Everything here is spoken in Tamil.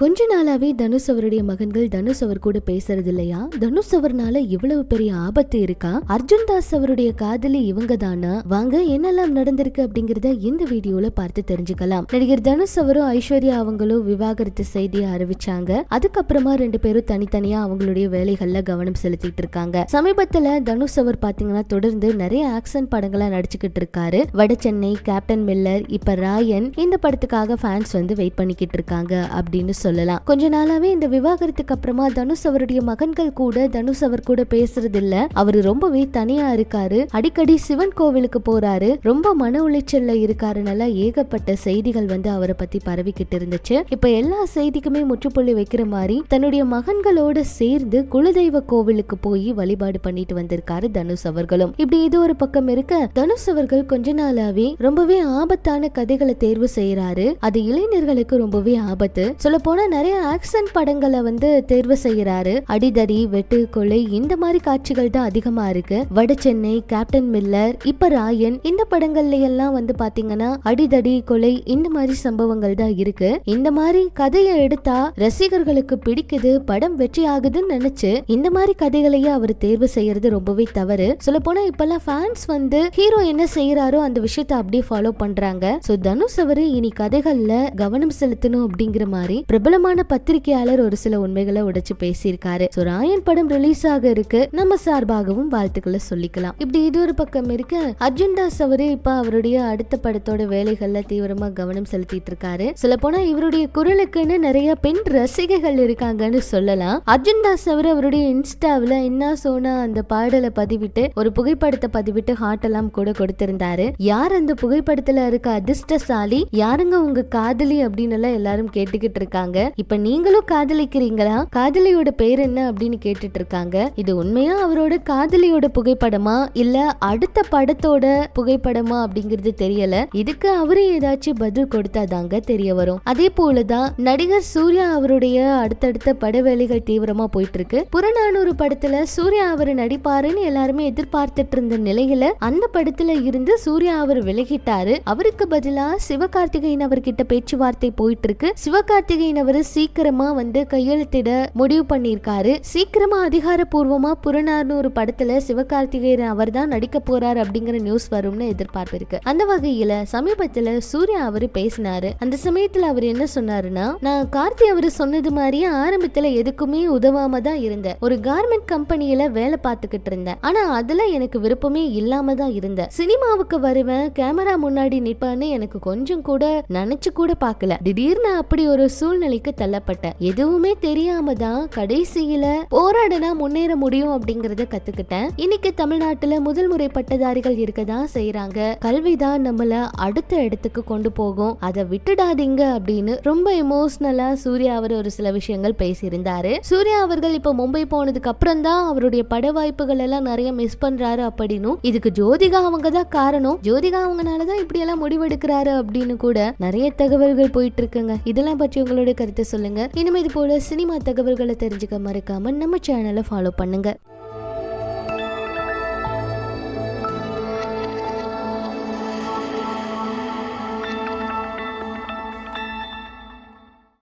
கொஞ்ச நாளாவே தனுஷ் அவருடைய மகன்கள் தனுஷ் அவர் கூட பேசுறது இல்லையா தனுஷ் அவர்னால இவ்வளவு பெரிய ஆபத்து இருக்கா? அர்ஜுன் தாஸ் அவருடைய காதலி இவங்க தானா வாங்க என்னெல்லாம் நடந்திருக்கு அப்படிங்கறத இந்த வீடியோல பார்த்து தெரிஞ்சுக்கலாம். நடிகர் தனுஷ் அவரும் ஐஸ்வர்யா அவங்களும் விவாகரத்து செய்தியை அறிவிச்சாங்க. அதுக்கப்புறமா ரெண்டு பேரும் தனித்தனியா அவங்களுடைய வேலைகள்ல கவனம் செலுத்திட்டு இருக்காங்க. சமீபத்துல தனுஷ் அவர் பாத்தீங்கன்னா தொடர்ந்து நிறைய ஆக்ஷன் படங்களா நடிச்சுக்கிட்டு இருக்காரு. வட சென்னை கேப்டன் மில்லர் இப்ப ராயன் இந்த படத்துக்காக ஃபேன்ஸ் வந்து வெயிட் பண்ணிக்கிட்டு இருக்காங்க அப்படின்னு சொல்லலாம். கொஞ்ச நாளாவே இந்த விவாகரத்துக்கு அப்புறமா தனுஷ் அவருடைய மகன்கள் கூட தனுஷ் அவர் கூட பேசுறது இல்ல அவரு ரொம்பவே தனியா இருக்காரு. அடிக்கடி சிவன் கோவிலுக்கு போறாரு. ரொம்ப மன உளைச்சல்ல இருக்காருனால ஏகப்பட்ட செய்திகள் வந்து அவரை பத்தி பரவிக்கிட்டு இருந்துச்சு. இப்ப எல்லா செய்திக்குமே முற்றுப்புள்ளி வைக்கிற மாதிரி தன்னுடைய மகன்களோட சேர்ந்து குலதெய்வ கோவிலுக்கு போய் வழிபாடு பண்ணிட்டு வந்திருக்காரு தனுஷ் அவர்களும். இப்படி இது ஒரு பக்கம் இருக்க தனுஷ் அவர்கள் கொஞ்ச நாளாவே ரொம்பவே ஆபத்தான கதைகளை தேர்வு செய்யறாரு அது இளைஞர்களுக்கு ரொம்பவே ஆபத்து. சொல்ல போனா நிறைய ஆக்ஷன் படங்களை வந்து தேர்வு செய்யறாரு. அடிதடி வெட்டு கொலை இந்த மாதிரி காட்சிகள் தான் அதிகமா இருக்கு. வட சென்னை கேப்டன் மில்லர் இப்ப ராயன் இந்த படங்கள்ல எல்லாம் வந்து பாத்தீங்கன்னா அடிதடி கொலை இந்த மாதிரி சம்பவங்கள் தான் இருக்கு. இந்த மாதிரி கதையை எடுத்தா ரசிகர்களுக்கு பிடிக்குது படம் வெற்றி ஆகுதுன்னு நினைச்சு இந்த மாதிரி கதைகளையே அவர் தேர்வு செய்யறது ரொம்பவே தவறு. சொல்ல போனா இப்பெல்லாம் ஃபேன்ஸ் வந்து ஹீரோ என்ன செய்யறாரோ அந்த விஷயத்தை அப்படியே ஃபாலோ பண்றாங்க. சோ தனுஷ் அவரு இனி கதைகள்ல கவனம் செலுத்தணும் அப்படிங்கிற மாதிரி பிரபலமான பத்திரிகையாளர் ஒரு சில உண்மைகளை உடைச்சு பேசியிருக்காரு. ஸோ ராயன் படம் ரிலீஸ் ஆக இருக்கு. நம்ம சார்பாகவும் வாழ்த்துக்களை சொல்லிக்கலாம். இப்படி இது ஒரு பக்கம் இருக்க. அர்ஜுன் தாஸ் அவரு இப்ப அவருடைய அடுத்த படத்தோட வேலைகள்ல தீவிரமா கவனம் செலுத்திட்டு இருக்காரு சொல்ல போனா இவருடைய குரலுக்குன்னு நிறைய பெண் ரசிகைகள் இருக்காங்கன்னு சொல்லலாம். அர்ஜுன் தாஸ் அவர் அவருடைய இன்ஸ்டாவில் என்ன சோனா அந்த பாடலை பதிவிட்டு ஒரு புகைப்படத்தை பதிவிட்டு ஹார்ட் எல்லாம் கூட கொடுத்திருந்தாரு. யார் அந்த புகைப்படத்துல இருக்க அதிர்ஷ்டசாலி? யாருங்க உங்க காதலி? அப்படின்னு எல்லாம் எல்லாரும் கேட்டுக்கிட்டு இருக்காங்க. இப்ப நீங்களும் காதலிக்கிறீங்களா? காதலியோட பேர் என்ன அப்படின்னு கேட்டுட்டு இருக்காங்க இது உண்மையா அவரோட காதலியோட புகைப்படமா? இல்ல அடுத்த படத்தோட புகைப்படமா அப்படிங்கிறது தெரியல. இதுக்கு அவரே ஏதாச்சும் பதில் கொடுத்தாதாங்க தெரிய வரும். அதே போலதான் நடிகர் சூர்யா அவருடைய அடுத்தடுத்த பட வேலைகள் தீவிரமா போயிட்டு இருக்கு புறநானூறு படத்துல சூர்யா அவர் நடிப்பாருன்னு எல்லாருமே எதிர்பார்த்துட்டு இருந்த நிலையில அந்த படத்துல இருந்து சூர்யா அவர் விலகிட்டாரு. அவருக்கு பதிலா சிவகார்த்திகேயன் அவர்கிட்ட பேச்சுவார்த்தை போயிட்டு இருக்கு சிவகார்த்திகேயன் அவர் சீக்கிரமா வந்து கையெழுத்திட முடிவு பண்ணியிருக்காரு. சீக்கிரமா அதிகாரப்பூர்வமா புறநானூறு படத்துல சிவகார்த்திகேயன் அவர் தான் நடிக்க போறாரு அப்படிங்கிற நியூஸ் வரும்னு எதிர்பார்ப்பு இருக்கு. அந்த வகையில சமீபத்துல சூர்யா அவரு பேசினாரு. அந்த சமயத்துல அவர் என்ன சொன்னாருன்னா நான் கார்த்தி அவர் சொன்னது மாதிரியே ஆரம்பத்துல எதுக்குமே உதவாம தான் இருந்தேன். ஒரு கார்மெண்ட் கம்பெனியில வேலை பார்த்துக்கிட்டு இருந்தேன். ஆனா அதுல எனக்கு விருப்பமே இல்லாம தான் இருந்தேன். சினிமாவுக்கு வருவேன் கேமரா முன்னாடி நிப்பான்னு எனக்கு கொஞ்சம் கூட நினைச்சு கூட பார்க்கல. திடீர்னு அப்படி ஒரு சூழ்நிலை சூழ்நிலைக்கு தள்ளப்பட்டேன் எதுவுமே தெரியாம தான் கடைசியில போராடினா முன்னேற முடியும் அப்படிங்கறத கத்துக்கிட்டேன். இன்னைக்கு தமிழ்நாட்டுல முதல் முறை பட்டதாரிகள் இருக்க தான் செய்யறாங்க கல்விதான் நம்மள அடுத்த இடத்துக்கு கொண்டு போகும். அதை விட்டுடாதீங்க அப்படின்னு ரொம்ப எமோஷனலா சூர்யா அவர் ஒரு சில விஷயங்கள் பேசியிருந்தாரு. சூர்யா அவர்கள் இப்ப மும்பை போனதுக்கு அப்புறம் தான் அவருடைய பட வாய்ப்புகள் எல்லாம் நிறைய மிஸ் பண்றாரு அப்படின்னும். இதுக்கு ஜோதிகா அவங்க தான் காரணம். ஜோதிகா அவங்கனாலதான் இப்படி எல்லாம் முடிவெடுக்கிறாரு அப்படின்னு கூட நிறைய தகவல்கள் போயிட்டு இருக்குங்க. இதெல்லாம் பற்றி உங்களுடைய கருத்தை சொல்லுங்க. இனிமே இது போல சினிமா தகவல்களை தெரிஞ்சுக்க மறக்காம நம்ம சேனலை ஃபாலோ பண்ணுங்க.